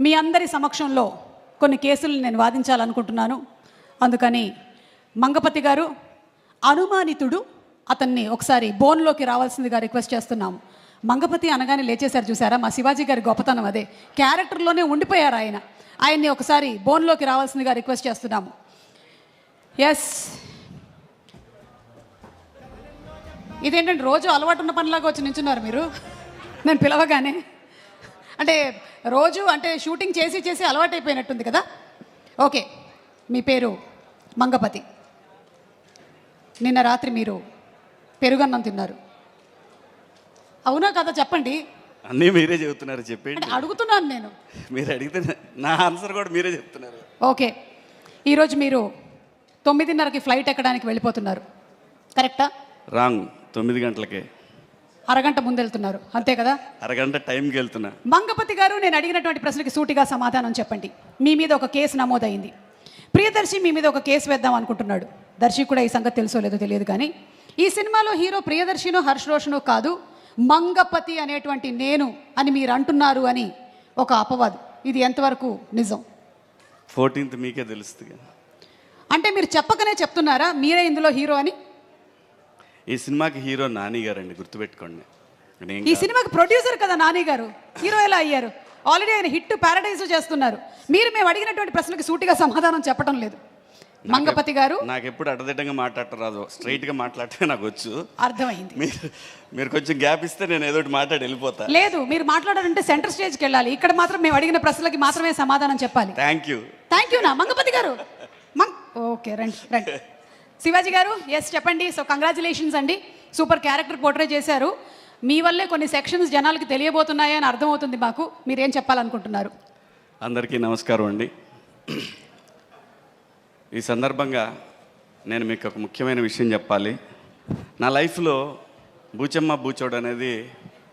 మీ అందరి సమక్షంలో కొన్ని కేసులు నేను వాదించాలనుకుంటున్నాను. అందుకని మంగపతి గారు అనుమానితుడు అతన్ని ఒకసారి బోన్లోకి రావాల్సిందిగా రిక్వెస్ట్ చేస్తున్నాము మంగపతి అనగానే లేచేశారు చూసారా? మా శివాజీ గారి గొప్పతనం అదే. క్యారెక్టర్లోనే ఉండిపోయారు ఆయన. ఆయన్ని ఒకసారి బోన్లోకి రావాల్సిందిగా రిక్వెస్ట్ చేస్తున్నాము ఎస్ ఇదేంటంటే రోజు అలవాటు ఉన్న పనిలాగా వచ్చి నించున్నారు మీరు? నేను పిలవగానే. అంటే రోజు అంటే షూటింగ్ చేసి చేసి అలవాటు అయిపోయినట్టుంది కదా? ఓకే మీ పేరు మంగపతి. నిన్న రాత్రి మీరు పెరుగన్నం తిన్నారు. అవునా కదా చెప్పండి? అన్నీ మీరే చెబుతున్నారు చెప్పండి అడుగుతున్నాను నేను. మీరు అడిగితే నా ఆన్సర్ కూడా మీరే చెప్తున్నారు. ఓకే ఈరోజు మీరు తొమ్మిదిన్నరకి ఫ్లైట్ ఎక్కడానికి వెళ్ళిపోతున్నారు. కరెక్టా? రాంగ్ తొమ్మిది గంటలకే. అరగంట ముందు వెళ్తున్నారు అంతే కదా? అరగంట టైంకి వెళ్తున్నా. మంగపతి గారు నేను అడిగినటువంటి ప్రశ్నకి సూటిగా సమాధానం చెప్పండి. మీ మీద ఒక కేసు నమోదైంది. ప్రియదర్శి మీ మీద ఒక కేసు వేద్దాం అనుకుంటున్నాడు. దర్శి కూడా ఈ సంగతి తెలుసో లేదో తెలియదు కానీ ఈ సినిమాలో హీరో ప్రియదర్శినో హర్ష్ రోషనో కాదు మంగపతి అనేటువంటి నేను అని మీరు అంటున్నారు అని ఒక అపవాదు. ఇది ఎంతవరకు నిజం? ఫోర్టీన్త్ మీకే తెలుస్తుంది అంటే మీరు చెప్పకనే చెప్తున్నారా మీరే ఇందులో హీరో అని? ఈ సినిమాకి హీరో నాని గారండి గుర్తుపెట్టుకోండి. నేను ఈ సినిమాకి ప్రొడ్యూసర్ కదా నాని గారు. హీరో ఎలా అయ్యారు? ఆల్రెడీ ఆయన హిట్ ప్యారడైజ్ చేస్తున్నారు. మీరు మేము అడిగినటువంటి ప్రశ్నకి సూటిగా సమాధానం చెప్పడం లేదు. మంగపతి గారు? నాకు ఎప్పుడు అడదిడ్డంగా మాట్లాడటం రాదు. స్ట్రైట్గా మాట్లాడటమే నాకు వచ్చు అర్థమైంది. మీరు మీరు కొంచెం గ్యాప్ ఇస్తే నేను ఏదో మాట్లాడి వెళ్ళిపోతా. లేదు మీరు మాట్లాడాలంటే సెంటర్ స్టేజ్కి వెళ్ళాలి. ఇక్కడ మాత్రం మేము అడిగిన ప్రశ్నలకి మాత్రమే సమాధానం చెప్పాలి. థ్యాంక్ యూ థ్యాంక్ యూ నా మంగపతి గారు. ఓకే రండి రండి. శివాజీ గారు ఎస్ చెప్పండి. సో కంగ్రాచులేషన్స్ అండి. సూపర్ క్యారెక్టర్ పోర్ట్రే చేశారు. మీ వల్లే కొన్ని సెక్షన్స్ జనాలకి తెలియబోతున్నాయని అర్థమవుతుంది మాకు. మీరేం చెప్పాలనుకుంటున్నారు? అందరికీ నమస్కారం అండి. ఈ సందర్భంగా నేను మీకు ఒక ముఖ్యమైన విషయం చెప్పాలి. నా లైఫ్లో బూచమ్మ బూచోడు అనేది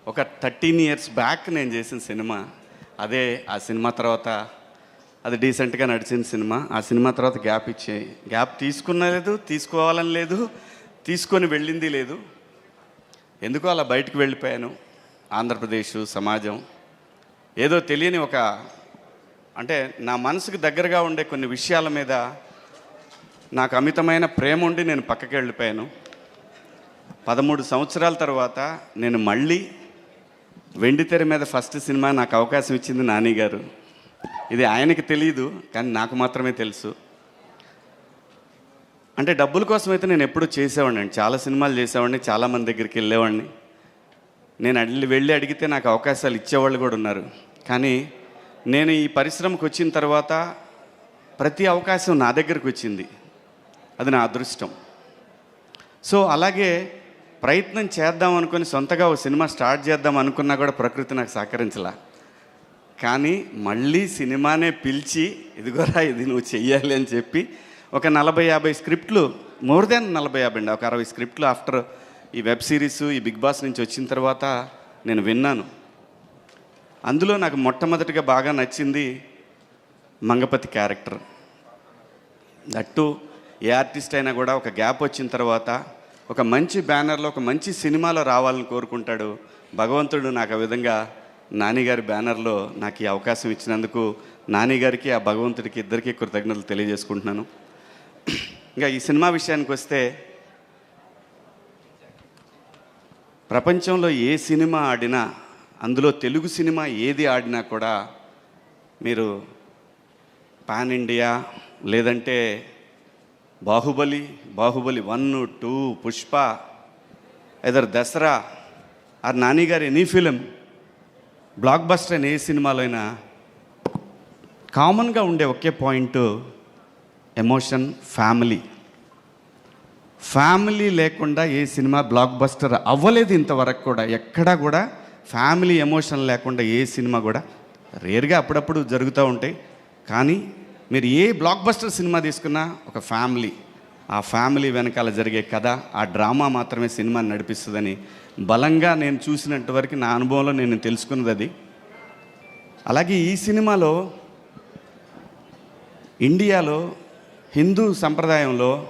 ఒక థర్టీన్ ఇయర్స్ బ్యాక్ నేను చేసిన సినిమా. అదే ఆ సినిమా తర్వాత అది డీసెంట్గా నడిచిన సినిమా. ఆ సినిమా తర్వాత గ్యాప్ ఇచ్చే గ్యాప్ తీసుకున్న లేదు తీసుకోవాలని లేదు తీసుకొని వెళ్ళింది లేదు. ఎందుకో అలా బయటకు వెళ్ళిపోయాను. ఆంధ్రప్రదేశ్ సమాజం. ఏదో తెలియని ఒక అంటే నా మనసుకు దగ్గరగా ఉండే కొన్ని విషయాల మీద నాకు అమితమైన ప్రేమ ఉండి నేను పక్కకి వెళ్ళిపోయాను. పదమూడు సంవత్సరాల తర్వాత నేను మళ్ళీ వెండితెర మీద ఫస్ట్ సినిమా నాకు అవకాశం ఇచ్చింది నాని గారు ఇది ఆయనకి తెలియదు కానీ నాకు మాత్రమే తెలుసు. అంటే డబ్బుల కోసం అయితే నేను ఎప్పుడూ చేసేవాడిని. అండి చాలా సినిమాలు చేసేవాడిని చాలామంది దగ్గరికి వెళ్ళేవాడిని. నేను అడిగి వెళ్ళి అడిగితే నాకు అవకాశాలు ఇచ్చేవాళ్ళు కూడా ఉన్నారు. కానీ నేను ఈ పరిశ్రమకు వచ్చిన తర్వాత ప్రతి అవకాశం నా దగ్గరకు వచ్చింది. అది నా అదృష్టం. సో అలాగే ప్రయత్నం చేద్దాం అనుకుని సొంతగా ఓ సినిమా స్టార్ట్ చేద్దాం అనుకున్నా కూడా ప్రకృతి నాకు సహకరించలా. కానీ మళ్ళీ సినిమానే పిలిచి ఇదిగోరా ఇది నువ్వు చెయ్యాలి అని చెప్పి ఒక నలభై యాభై స్క్రిప్ట్లు మోర్ దెన్ నలభై యాభై అండి ఒక అరవై స్క్రిప్ట్లు ఆఫ్టర్ ఈ వెబ్ సిరీస్ ఈ బిగ్ బాస్ నుంచి వచ్చిన తర్వాత నేను విన్నాను. అందులో నాకు మొట్టమొదటిగా బాగా నచ్చింది మంగపతి క్యారెక్టర్. దట్టు ఏ ఆర్టిస్ట్ అయినా కూడా ఒక గ్యాప్ వచ్చిన తర్వాత ఒక మంచి బ్యానర్లో ఒక మంచి సినిమాలో రావాలని కోరుకుంటాడు భగవంతుడు నాకు ఆ విధంగా నానిగారి బ్యానర్లో నాకు ఈ అవకాశం ఇచ్చినందుకు నానిగారికి ఆ భగవంతుడికి ఇద్దరికీ కృతజ్ఞతలు తెలియజేసుకుంటున్నాను. ఇంకా ఈ సినిమా విషయానికి వస్తే ప్రపంచంలో ఏ సినిమా ఆడినా అందులో తెలుగు సినిమా ఏది ఆడినా కూడా మీరు పాన్ ఇండియా లేదంటే Baahubali Baahubali one two Pushpa either Dasara or Nani గారి ఎనీ ఫిలిం బ్లాక్ బస్టర్ అయిన ఏ సినిమాలో అయినా కామన్గా ఉండే ఒకే పాయింట్ ఎమోషన్ ఫ్యామిలీ. ఫ్యామిలీ లేకుండా ఏ సినిమా బ్లాక్ బస్టర్ అవ్వలేదు ఇంతవరకు కూడా. ఎక్కడా కూడా ఫ్యామిలీ ఎమోషన్ లేకుండా ఏ సినిమా కూడా రేర్గా అప్పుడప్పుడు జరుగుతూ ఉంటాయి. కానీ మీరు ఏ బ్లాక్ బస్టర్ సినిమా తీసుకున్నా ఒక ఫ్యామిలీ. ఆ ఫ్యామిలీ వెనకాల జరిగే కథ ఆ డ్రామా మాత్రమే సినిమాని నడిపిస్తుందని బలంగా నేను చూసినంత వరకు నా అనుభవంలో నేను తెలుసుకున్నది అది. అలాగే ఈ సినిమాలో ఇండియాలో హిందూ సంప్రదాయంలో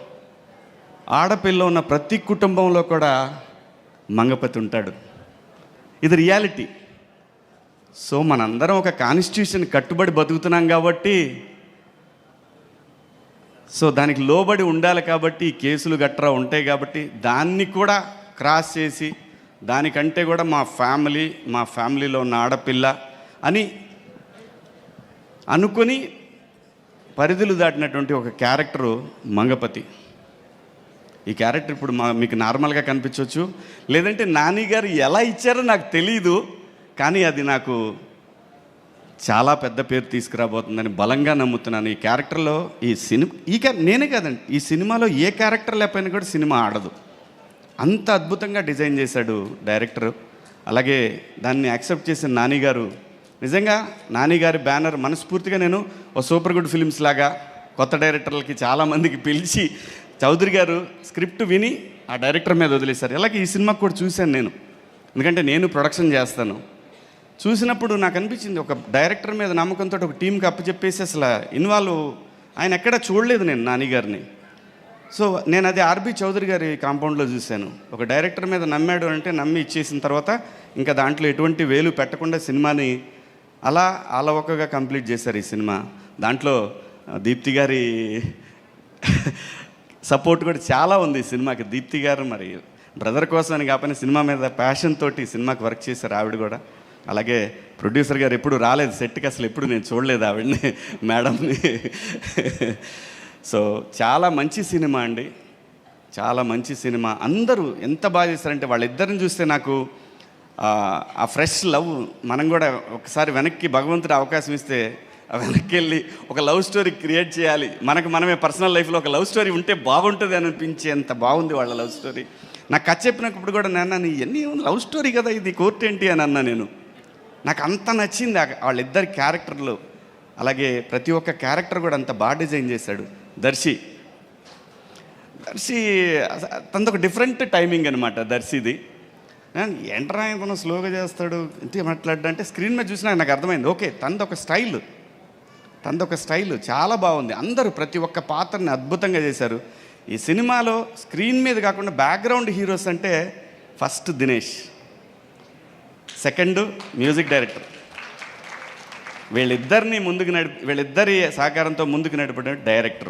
ఆడపిల్ల ఉన్న ప్రతి కుటుంబంలో కూడా మంగపతి ఉంటాడు. ఇది రియాలిటీ. సో మనందరం ఒక కాన్స్టిట్యూషన్ కట్టుబడి బతుకుతున్నాం కాబట్టి సో దానికి లోబడి ఉండాలి కాబట్టి ఈ కేసులు గట్రా ఉంటాయి కాబట్టి దాన్ని కూడా క్రాస్ చేసి దానికంటే కూడా మా ఫ్యామిలీ మా ఫ్యామిలీలో ఉన్న ఆడపిల్ల అని అనుకొని పరిధులు దాటినటువంటి ఒక క్యారెక్టరు మంగపతి. ఈ క్యారెక్టర్ ఇప్పుడు మా మీకు నార్మల్గా కనిపించవచ్చు లేదంటే నాని గారు ఎలా ఇచ్చారో నాకు తెలియదు కానీ అది నాకు చాలా పెద్ద పేరు తీసుకురాబోతుందని బలంగా నమ్ముతున్నాను. ఈ క్యారెక్టర్లో ఈ సినిమా ఈ క్యా నేనే కాదండి ఈ సినిమాలో ఏ క్యారెక్టర్ లేకపోయినా కూడా సినిమా ఆడదు. అంత అద్భుతంగా డిజైన్ చేశాడు డైరెక్టర్. అలాగే దాన్ని యాక్సెప్ట్ చేసిన నాని గారు. నిజంగా నాని గారి బ్యానర్ మనస్ఫూర్తిగా నేను ఓ సూపర్ గుడ్ ఫిలిమ్స్ లాగా కొత్త డైరెక్టర్లకి చాలామందికి పిలిచి చౌదరి గారు స్క్రిప్ట్ విని ఆ డైరెక్టర్ మీద వదిలేశారు. అలాగే ఈ సినిమాకి కూడా చూశాను నేను. ఎందుకంటే నేను ప్రొడక్షన్ చేస్తాను. చూసినప్పుడు నాకు అనిపించింది ఒక డైరెక్టర్ మీద నమ్మకంతో ఒక టీంకి అప్పచెప్పేసి అసలు ఇన్వాల్వ్ ఆయన ఎక్కడ చూడలేదు నేను నాని గారిని. సో నేను అది ఆర్బి చౌదరి గారి కాంపౌండ్లో చూశాను. ఒక డైరెక్టర్ మీద నమ్మాడు అంటే నమ్మి ఇచ్చేసిన తర్వాత ఇంకా దాంట్లో ఎటువంటి వేలు పెట్టకుండా సినిమాని అలా అలవకగా కంప్లీట్ చేశారు ఈ సినిమా. దాంట్లో దీప్తి గారి సపోర్ట్ కూడా చాలా ఉంది ఈ సినిమాకి. దీప్తి గారు మరి బ్రదర్ కోసం అని కాకపోయినా సినిమా మీద ప్యాషన్ తోటి ఈ సినిమాకి వర్క్ చేశారు ఆవిడ కూడా. అలాగే ప్రొడ్యూసర్ గారు ఎప్పుడు రాలేదు. సెట్కి అసలు ఎప్పుడు నేను చూడలేదు ఆవిడని మేడంని సో చాలా మంచి సినిమా అండి. చాలా మంచి సినిమా. అందరూ ఎంత బాగా చేశారంటే వాళ్ళిద్దరిని చూస్తే నాకు ఆ, ఫ్రెష్ లవ్ మనం కూడా ఒకసారి వెనక్కి భగవంతుడు అవకాశం ఇస్తే వెనక్కి వెళ్ళి ఒక లవ్ స్టోరీ క్రియేట్ చేయాలి. మనకు మనమే పర్సనల్ లైఫ్లో ఒక లవ్ స్టోరీ ఉంటే బాగుంటుంది అని అనిపించేంత బాగుంది వాళ్ళ లవ్ స్టోరీ. నాకు కథ చెప్పినప్పుడు కూడా నాన్న నీ ఎన్ని లవ్ స్టోరీ కదా ఇది కోర్ట్ ఏంటి? అని అన్నా నేను. నాకు అంత నచ్చింది వాళ్ళిద్దరి క్యారెక్టర్లు. అలాగే ప్రతి ఒక్క క్యారెక్టర్ కూడా అంత బాగా డిజైన్ చేశాడు. దర్శి. దర్శి తనదొక తనది ఒక డిఫరెంట్ టైమింగ్ అనమాట దర్శిది. ఎంటర్ ఆయన తను స్లోగా చేస్తాడు? ఇంతే మాట్లాడ్డా అంటే స్క్రీన్ మీద చూసినా నాకు అర్థమైంది. ఓకే తనది ఒక స్టైల్ తనది ఒక స్టైల్ చాలా బాగుంది. అందరూ ప్రతి ఒక్క పాత్రని అద్భుతంగా చేశారు. ఈ సినిమాలో స్క్రీన్ మీద కాకుండా బ్యాక్గ్రౌండ్ హీరోస్ అంటే first Dinesh. Second music director వీళ్ళిద్దరిని ముందుకు నడిపి వీళ్ళిద్దరి సహకారంతో ముందుకు నడిపడం డైరెక్టర్.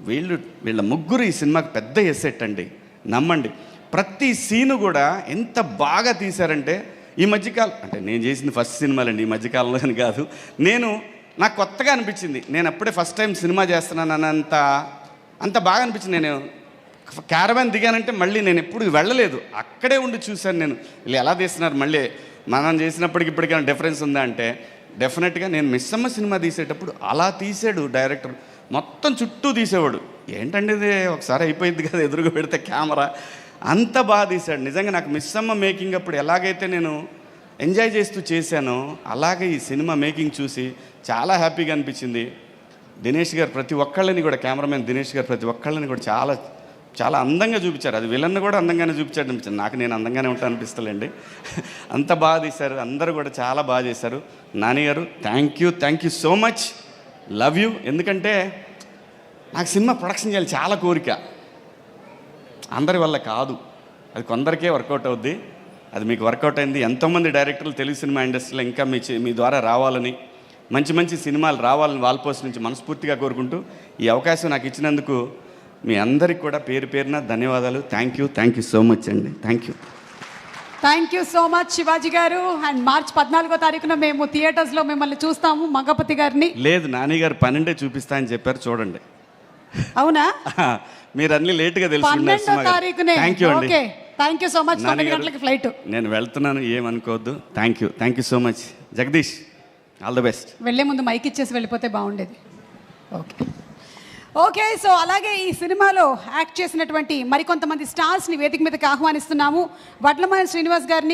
వీళ్ళు వీళ్ళ ముగ్గురు ఈ సినిమాకి పెద్ద ఎసెట్ అండి నమ్మండి. ప్రతి సీను కూడా ఎంత బాగా తీశారంటే ఈ మధ్యకాలం అంటే నేను చేసింది ఫస్ట్ సినిమాలండి ఈ మధ్యకాలంలో అని కాదు. నేను నాకు కొత్తగా అనిపించింది. నేను అప్పుడే ఫస్ట్ టైం సినిమా చేస్తున్నాను అన్నంత అంత బాగా అనిపించింది. నేను క్యారవాన్ దిగానంటే మళ్ళీ నేను ఎప్పుడు వెళ్ళలేదు. అక్కడే ఉండి చూశాను నేను. వీళ్ళు ఎలా తీస్తున్నారు మళ్ళీ? మనం చేసినప్పటికి ఇప్పటికైనా డిఫరెన్స్ ఉందా అంటే డెఫినెట్గా నేను మిస్సమ్మ సినిమా తీసేటప్పుడు అలా తీసాడు డైరెక్టర్ మొత్తం చుట్టూ తీసేవాడు. ఏంటండి ఇది? ఒకసారి అయిపోయింది కదా ఎదురుగా పెడితే కెమెరా అంత బాగా తీశాడు. నిజంగా నాకు మిస్సమ్మ మేకింగ్ అప్పుడు ఎలాగైతే నేను ఎంజాయ్ చేస్తూ చేశానో అలాగే ఈ సినిమా మేకింగ్ చూసి చాలా హ్యాపీగా అనిపించింది. దినేష్ గారు ప్రతి ఒక్కళ్ళని కూడా కెమెరామెన్ దినేష్ గారు ప్రతి ఒక్కళ్ళని కూడా చాలా చాలా అందంగా చూపించారు. అది విలన్ కూడా అందంగానే చూపించాడు అనిపించింది. నాకు నేను అందంగానే ఉంటాను అనిపిస్తలేండి. అంత బాగా తీశారు. అందరూ కూడా చాలా బాగా చేశారు. నాని గారు thank you thank you so much love you ఎందుకంటే నాకు సినిమా ప్రొడక్షన్ చేయాలి చాలా కోరిక. అందరి వల్ల కాదు. అది కొందరికే వర్కౌట్ అవుద్ది. అది మీకు వర్కౌట్ అయింది. ఎంతోమంది డైరెక్టర్లు తెలుగు సినిమా ఇండస్ట్రీలో ఇంకా మీ మీ ద్వారా రావాలని మంచి మంచి సినిమాలు రావాలని వాల్పోస్ట్ నుంచి మనస్ఫూర్తిగా కోరుకుంటూ ఈ అవకాశం నాకు ఇచ్చినందుకు మీ అందరికి కూడా పేరు పేరున ధన్యవాదాలు. Thank you thank you so much అండి. Thank you thank you so much Shivaji గారు. అండ్ మార్చ్ పద్నాలుగో తారీఖున మేము థియేటర్స్లో మిమ్మల్ని చూస్తాము మంగపతి గారిని. లేదు నాని గారు పన్నెండే చూపిస్తా అని చెప్పారు చూడండి. అవునా? మీరు అన్ని లేట్గా తెలుసుకున్నారు పన్నెండో తారీఖునే. థ్యాంక్ యూ అండి. Okay thank you so much Nani తొమ్మిది గారు, గంటలకి ఫ్లైట్ నేను వెళ్తున్నాను ఏమనుకోవద్దు. Thank you thank you so much Jagadish all the best వెళ్ళే ముందు మైక్ ఇచ్చేసి వెళ్ళిపోతే బాగుండేది. ఓకే ఓకే సో అలాగే ఈ సినిమాలో యాక్ట్ చేసినటువంటి మరికొంతమంది స్టార్స్ని వేదిక మీదకి ఆహ్వానిస్తున్నాము. వడ్లమాన శ్రీనివాస్ గారిని